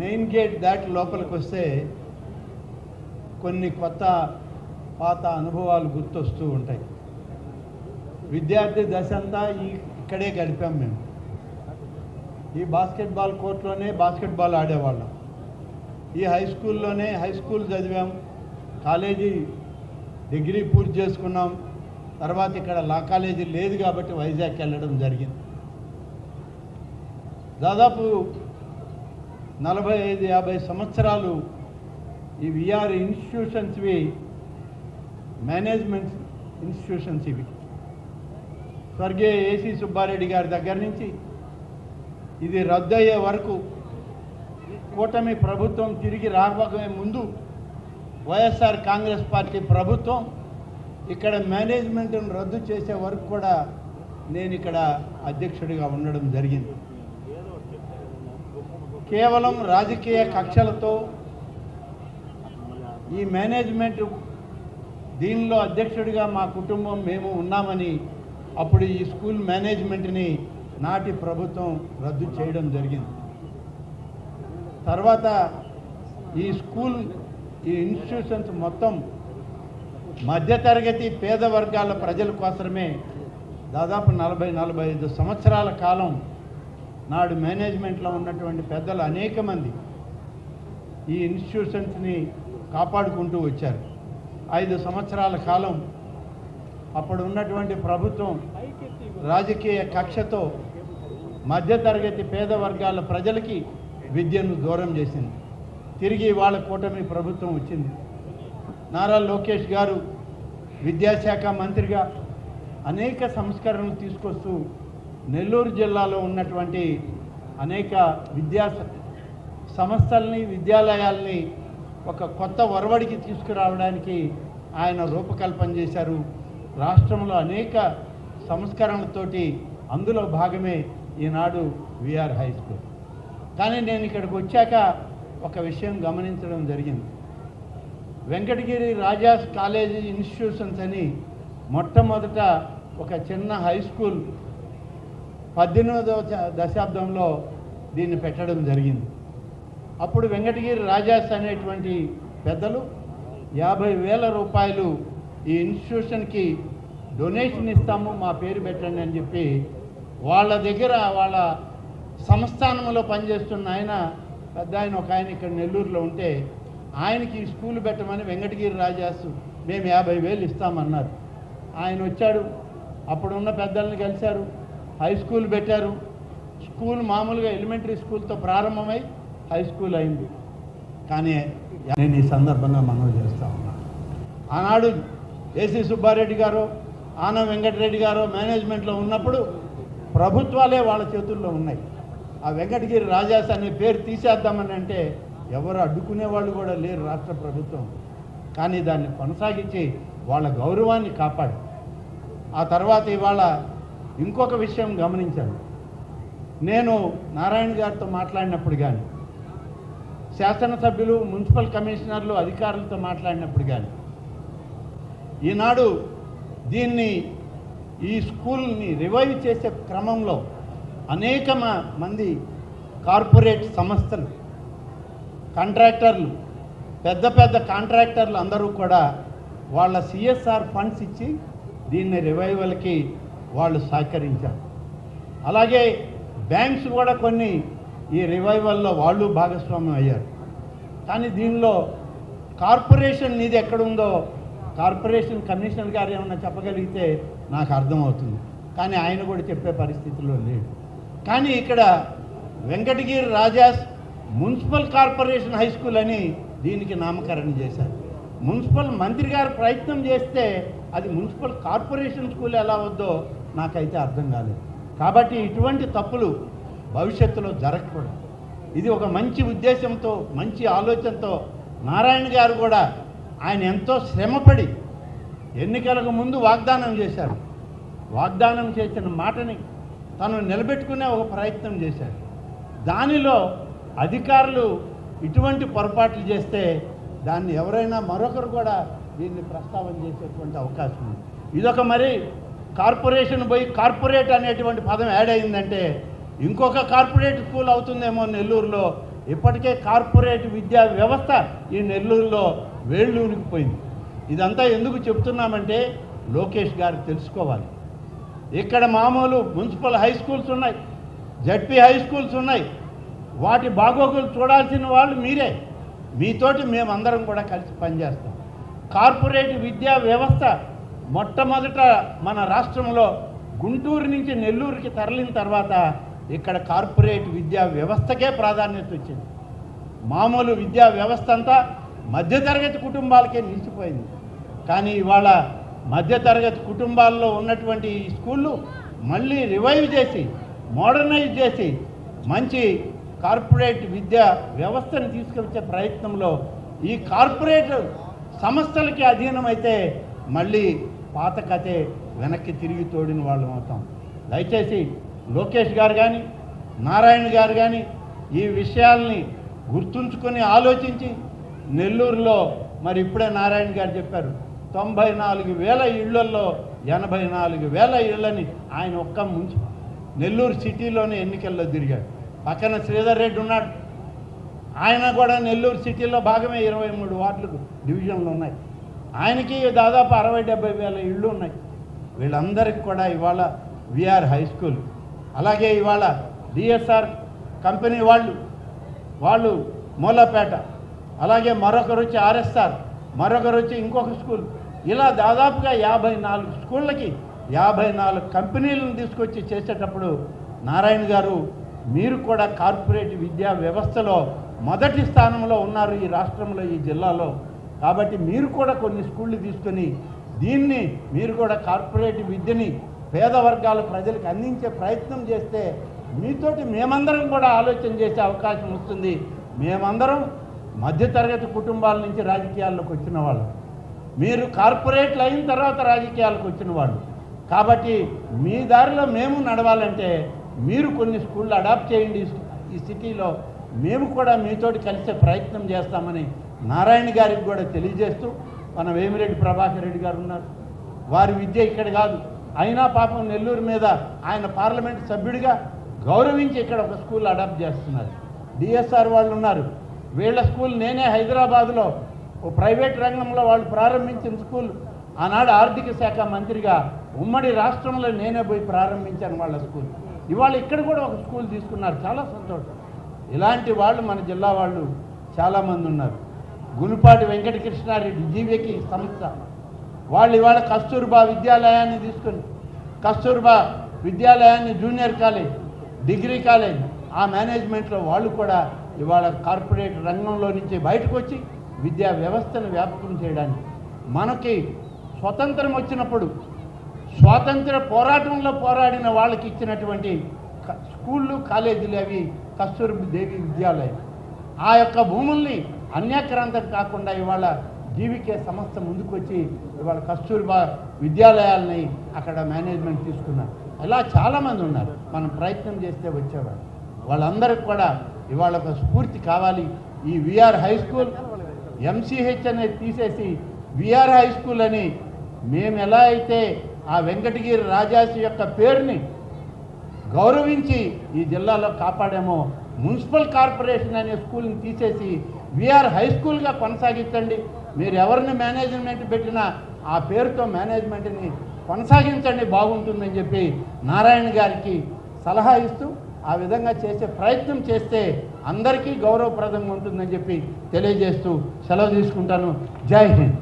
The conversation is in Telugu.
మెయిన్ గేట్ దాటి లోపలికి వస్తే కొన్ని కొత్త పాత అనుభవాలు గుర్తొస్తూ ఉంటాయి. విద్యార్థి దశ అంతా ఈ ఇక్కడే గడిపాం మేము. ఈ బాస్కెట్బాల్ కోర్టులోనే బాస్కెట్బాల్ ఆడేవాళ్ళం. ఈ హై స్కూల్లోనే హై స్కూల్ చదివాం. కాలేజీ డిగ్రీ పూర్తి చేసుకున్నాం. తర్వాత ఇక్కడ లా కాలేజీ లేదు కాబట్టి వైజాగ్ వెళ్ళడం జరిగింది. దాదాపు నలభై ఐదు యాభై సంవత్సరాలు ఈ విఆర్ ఇన్స్టిట్యూషన్స్వి మేనేజ్మెంట్ ఇన్స్టిట్యూషన్స్ ఇవి. స్వర్గీయ ఏసీ సుబ్బారెడ్డి గారి దగ్గర నుంచి ఇది రద్దయ్యే వరకు కూటమి ప్రభుత్వం తిరిగి రాబోయే ముందు వైఎస్ఆర్ కాంగ్రెస్ పార్టీ ప్రభుత్వం ఇక్కడ మేనేజ్మెంట్ను రద్దు చేసే వరకు కూడా నేను ఇక్కడ అధ్యక్షుడిగా ఉండడం జరిగింది. కేవలం రాజకీయ కక్షలతో ఈ మేనేజ్మెంట్ దీనిలో అధ్యక్షుడిగా మా కుటుంబం మేము ఉన్నామని అప్పుడు ఈ స్కూల్ మేనేజ్మెంట్ని నాటి ప్రభుత్వం రద్దు చేయడం జరిగింది. తర్వాత ఈ స్కూల్ ఈ ఇన్స్టిట్యూషన్స్ మొత్తం మధ్యతరగతి పేద వర్గాల ప్రజల కోసమే దాదాపు నలభై నలభై ఐదు సంవత్సరాల కాలం నాడు మేనేజ్మెంట్లో ఉన్నటువంటి పెద్దలు అనేక మంది ఈ ఇన్స్టిట్యూషన్స్ని కాపాడుకుంటూ వచ్చారు. ఐదు సంవత్సరాల కాలం అప్పుడు ఉన్నటువంటి ప్రభుత్వం రాజకీయ కక్షతో మధ్యతరగతి పేద వర్గాల ప్రజలకి విద్యను దూరం చేసింది. తిరిగి వాళ్ళ కూటమి ప్రభుత్వం వచ్చింది. నారా లోకేష్ గారు విద్యాశాఖ మంత్రిగా అనేక సంస్కరణలు తీసుకొస్తూ నెల్లూరు జిల్లాలో ఉన్నటువంటి అనేక విద్యా సంస్థల్ని విద్యాలయాల్ని ఒక కొత్త ఒరవడికి తీసుకురావడానికి ఆయన రూపకల్పన చేశారు. రాష్ట్రంలో అనేక సంస్కరణలతోటి అందులో భాగమే ఈనాడు విఆర్ హై స్కూల్. కానీ నేను ఇక్కడికి వచ్చాక ఒక విషయం గమనించడం జరిగింది. వెంకటగిరి రాజాస్ కాలేజీ ఇన్స్టిట్యూషన్స్ అని మొట్టమొదట ఒక చిన్న హై స్కూల్ పద్దెనిమిదవ దశాబ్దంలో దీన్ని పెట్టడం జరిగింది. అప్పుడు వెంకటగిరి రాజాస్ అనేటువంటి పెద్దలు యాభై వేల రూపాయలు ఈ ఇన్స్టిట్యూషన్కి డొనేషన్ ఇస్తాము మా పేరు పెట్టండి అని చెప్పి వాళ్ళ దగ్గర వాళ్ళ సంస్థానంలో పనిచేస్తున్న ఆయన పెద్ద ఆయన ఒక ఆయన ఇక్కడ నెల్లూరులో ఉంటే ఆయనకి స్కూలు స్కూల్ పెట్టమని వెంకటగిరి రాజాసు మేము యాభై వేలు ఇస్తామన్నారు. ఆయన వచ్చాడు అప్పుడున్న పెద్దల్ని కలిశారు. హై స్కూల్ పెట్టారు. స్కూల్ మామూలుగా ఎలిమెంటరీ స్కూల్తో ప్రారంభమై హై స్కూల్ అయింది. కానీ నేను ఈ సందర్భంగా మనవి చేస్తా ఉన్నా. ఆనాడు ఏసీ సుబ్బారెడ్డి గారు ఆన వెంకటరెడ్డి గారు మేనేజ్మెంట్లో ఉన్నప్పుడు ప్రభుత్వాలే వాళ్ళ చేతుల్లో ఉన్నాయి. ఆ వెంకటగిరి రాజాస్ అనే పేరు తీసేద్దామని అంటే ఎవరు అడ్డుకునే వాళ్ళు కూడా లేరు రాష్ట్ర ప్రభుత్వం. కానీ దాన్ని కొనసాగించి వాళ్ళ గౌరవాన్ని కాపాడు ఆ తర్వాత ఇవాళ ఇంకొక విషయం గమనించాను. నేను నారాయణ గారితో మాట్లాడినప్పుడు కానీ శాసనసభ్యులు మున్సిపల్ కమిషనర్లు అధికారులతో మాట్లాడినప్పుడు కానీ ఈనాడు దీన్ని ఈ స్కూల్ని రివైవ్ చేసే క్రమంలో అనేక మంది కార్పొరేట్ సంస్థలు కాంట్రాక్టర్లు పెద్ద పెద్ద కాంట్రాక్టర్లు అందరూ కూడా వాళ్ళ సిఎస్ఆర్ ఫండ్స్ ఇచ్చి దీన్ని రివైవల్కి వాళ్ళు సహకరించారు. అలాగే బ్యాంక్స్ కూడా కొన్ని ఈ రివైవల్లో వాళ్ళు భాగస్వామ్యం అయ్యారు. కానీ దీనిలో కార్పొరేషన్ నిధి ఎక్కడుందో కార్పొరేషన్ కమిషనర్ గారు ఏమన్నా చెప్పగలిగితే నాకు అర్థమవుతుంది. కానీ ఆయన కూడా చెప్పే పరిస్థితిలో లేడు కానీ ఇక్కడ Venkatagiri Rajas municipal corporation high school అని దీనికి నామకరణం చేశారు. మున్సిపల్ మంత్రి గారు ప్రయత్నం చేస్తే అది మున్సిపల్ కార్పొరేషన్ స్కూల్ ఎలా వద్దో నాకైతే అర్థం కాలేదు. కాబట్టి ఇటువంటి తప్పులు భవిష్యత్తులో జరగకూడదు. ఇది ఒక మంచి ఉద్దేశంతో మంచి ఆలోచనతో నారాయణ గారు కూడా ఆయన ఎంతో శ్రమపడి ఎన్నికలకు ముందు వాగ్దానం చేశారు. వాగ్దానం చేసిన మాటని తను నిలబెట్టుకునే ఒక ప్రయత్నం చేశాడు దానిలో అధికారులు ఇటువంటి పొరపాట్లు చేస్తే దాన్ని ఎవరైనా మరొకరు కూడా దీన్ని ప్రస్తావన చేసేటువంటి అవకాశం ఉంది. ఇదొక మరి కార్పొరేషన్ పోయి కార్పొరేట్ అనేటువంటి పదం యాడ్ అయిందంటే ఇంకొక కార్పొరేట్ స్కూల్ అవుతుందేమో నెల్లూరులో. ఇప్పటికే కార్పొరేట్ విద్యా వ్యవస్థ ఈ నెల్లూరులో వేళ్ళూరికిపోయింది ఇదంతా ఎందుకు చెప్తున్నామంటే లోకేష్ గారు తెలుసుకోవాలి. ఇక్కడ మామూలు మున్సిపల్ హై స్కూల్స్ ఉన్నాయి జడ్పీ హై స్కూల్స్ ఉన్నాయి. వాటి బాగోగులు చూడాల్సిన వాళ్ళు మీరే. మీతోటి మేమందరం కూడా కలిసి పనిచేస్తాం. కార్పొరేట్ విద్యా వ్యవస్థ మొట్టమొదట మన రాష్ట్రంలో గుంటూరు నుంచి నెల్లూరుకి తరలిన తర్వాత ఇక్కడ కార్పొరేట్ విద్యా వ్యవస్థకే ప్రాధాన్యత వచ్చింది. మామూలు విద్యా వ్యవస్థ అంతా మధ్యతరగతి కుటుంబాలకే నిలిచిపోయింది. కానీ ఇవాళ మధ్యతరగతి కుటుంబాల్లో ఉన్నటువంటి ఈ స్కూళ్ళు మళ్ళీ రివైవ్ చేసి మోడర్నైజ్ చేసి మంచి కార్పొరేట్ విద్యా వ్యవస్థను తీసుకొచ్చే ప్రయత్నంలో ఈ కార్పొరేట్ సంస్థలకి అధీనమైతే మళ్ళీ పాత కథే వెనక్కి తిరిగి తోడిన వాళ్ళు అవుతాం దయచేసి లోకేష్ గారు కానీ నారాయణ గారు కానీ ఈ విషయాల్ని గుర్తుంచుకొని ఆలోచించి నెల్లూరులో మరి ఇప్పుడే నారాయణ గారు చెప్పారు తొంభై నాలుగు వేల ఇళ్ళల్లో ఎనభై నాలుగు వేల ఇళ్ళని ఆయన ఒక్క ముంచి నెల్లూరు సిటీలోనే ఎన్నికల్లో తిరిగాడు. పక్కన శ్రీధర్ రెడ్డి ఉన్నాడు. ఆయన కూడా నెల్లూరు సిటీలో భాగమే ఇరవై మూడు వార్డులకు డివిజన్లు ఉన్నాయి. ఆయనకి దాదాపు అరవై డెబ్బై వేల ఇళ్ళు ఉన్నాయి. వీళ్ళందరికీ కూడా ఇవాళ విఆర్ హై స్కూల్. అలాగే ఇవాళ డిఎస్ఆర్ కంపెనీ వాళ్ళు వాళ్ళు మూలపేట అలాగే మరొకరు వచ్చి ఆర్ఎస్ఆర్ మరొకరు వచ్చి ఇంకొక స్కూల్. ఇలా దాదాపుగా యాభై నాలుగు స్కూళ్ళకి యాభై నాలుగు కంపెనీలను తీసుకొచ్చి చేసేటప్పుడు నారాయణ గారు మీరు కూడా కార్పొరేట్ విద్యా వ్యవస్థలో మొదటి స్థానంలో ఉన్నారు ఈ రాష్ట్రంలో ఈ జిల్లాలో. కాబట్టి మీరు కూడా కొన్ని స్కూళ్ళు తీసుకొని దీన్ని మీరు కూడా కార్పొరేట్ విద్యని పేద వర్గాల ప్రజలకు అందించే ప్రయత్నం చేస్తే మీతోటి మేమందరం కూడా ఆలోచన చేసే అవకాశం వస్తుంది. మేమందరం మధ్యతరగతి కుటుంబాల నుంచి రాజకీయాల్లోకి వచ్చిన వాళ్ళం. మీరు కార్పొరేట్లు అయిన తర్వాత రాజకీయాలకు వచ్చిన వాళ్ళు. కాబట్టి మీ దారిలో మేము నడవాలంటే మీరు కొన్ని స్కూళ్ళు అడాప్ట్ చేయండి ఈ సిటీలో. మేము కూడా మీతోటి కలిసే ప్రయత్నం చేస్తామని నారాయణ గారికి కూడా తెలియజేస్తూ మన వేమిరెడ్డి ప్రభాకర్ రెడ్డి గారు ఉన్నారు. వారి విద్య ఇక్కడ కాదు. అయినా పాపం నెల్లూరు మీద ఆయన పార్లమెంట్ సభ్యుడిగా గౌరవించి ఇక్కడ ఒక స్కూల్ అడాప్ట్ చేస్తున్నారు. డిఎస్ఆర్ వాళ్ళు ఉన్నారు. వీళ్ళ స్కూల్ నేనే హైదరాబాద్లో ఓ ప్రైవేట్ రంగంలో వాళ్ళు ప్రారంభించిన స్కూల్. ఆనాడు ఆర్థిక శాఖ మంత్రిగా ఉమ్మడి రాష్ట్రంలో నేనే పోయి ప్రారంభించాను వాళ్ళ స్కూల్. ఇవాళ ఇక్కడ కూడా ఒక స్కూల్ తీసుకున్నారు. చాలా సంతోషం. ఇలాంటి వాళ్ళు మన జిల్లా వాళ్ళు చాలామంది ఉన్నారు. గులుపాటి వెంకటకృష్ణారెడ్డి జీవికి సంస్థ. వాళ్ళు ఇవాళ కస్తూర్బా విద్యాలయాన్ని తీసుకుని కస్తూర్బా విద్యాలయాన్ని జూనియర్ కాలేజ్ డిగ్రీ కాలేజ్ ఆ మేనేజ్మెంట్లో వాళ్ళు కూడా ఇవాళ కార్పొరేట్ రంగంలో నుంచి బయటకు వచ్చి విద్యా వ్యవస్థను వ్యాపకం చేయడానికి మనకి స్వతంత్రం వచ్చినప్పుడు స్వాతంత్ర పోరాటంలో పోరాడిన వాళ్ళకి ఇచ్చినటువంటి స్కూళ్ళు కాలేజీలు అవి కస్తూర్బా దేవి విద్యాలయం. ఆ యొక్క భూముల్ని అన్యాక్రాంతం కాకుండా ఇవాళ జీవికే సంస్థ ముందుకొచ్చి ఇవాళ కస్తూర్బా విద్యాలయాలని అక్కడ మేనేజ్మెంట్ తీసుకున్నారు. ఇలా చాలామంది ఉన్నారు. మనం ప్రయత్నం చేస్తే వచ్చేవాళ్ళు. వాళ్ళందరికీ కూడా ఇవాళ ఒక స్ఫూర్తి కావాలి. ఈ విఆర్ హై స్కూల్ ఎంసీహెచ్ అనేది తీసేసి విఆర్ హై స్కూల్ అని మేము ఎలా అయితే ఆ వెంకటగిరి రాజాసి యొక్క పేరుని గౌరవించి ఈ జిల్లాలో కాపాడామో మున్సిపల్ కార్పొరేషన్ అనే స్కూల్ని తీసేసి విఆర్ హై స్కూల్గా కొనసాగించండి. మీరు ఎవరిని మేనేజ్మెంట్ పెట్టినా ఆ పేరుతో మేనేజ్మెంట్ని కొనసాగించండి బాగుంటుందని చెప్పి నారాయణ గారికి సలహా ఇస్తూ ఆ విధంగా చేసే ప్రయత్నం చేస్తే అందరికీ గౌరవప్రదంగా ఉంటుందని చెప్పి తెలియజేస్తూ సెలవు తీసుకుంటాను. జై హింద్.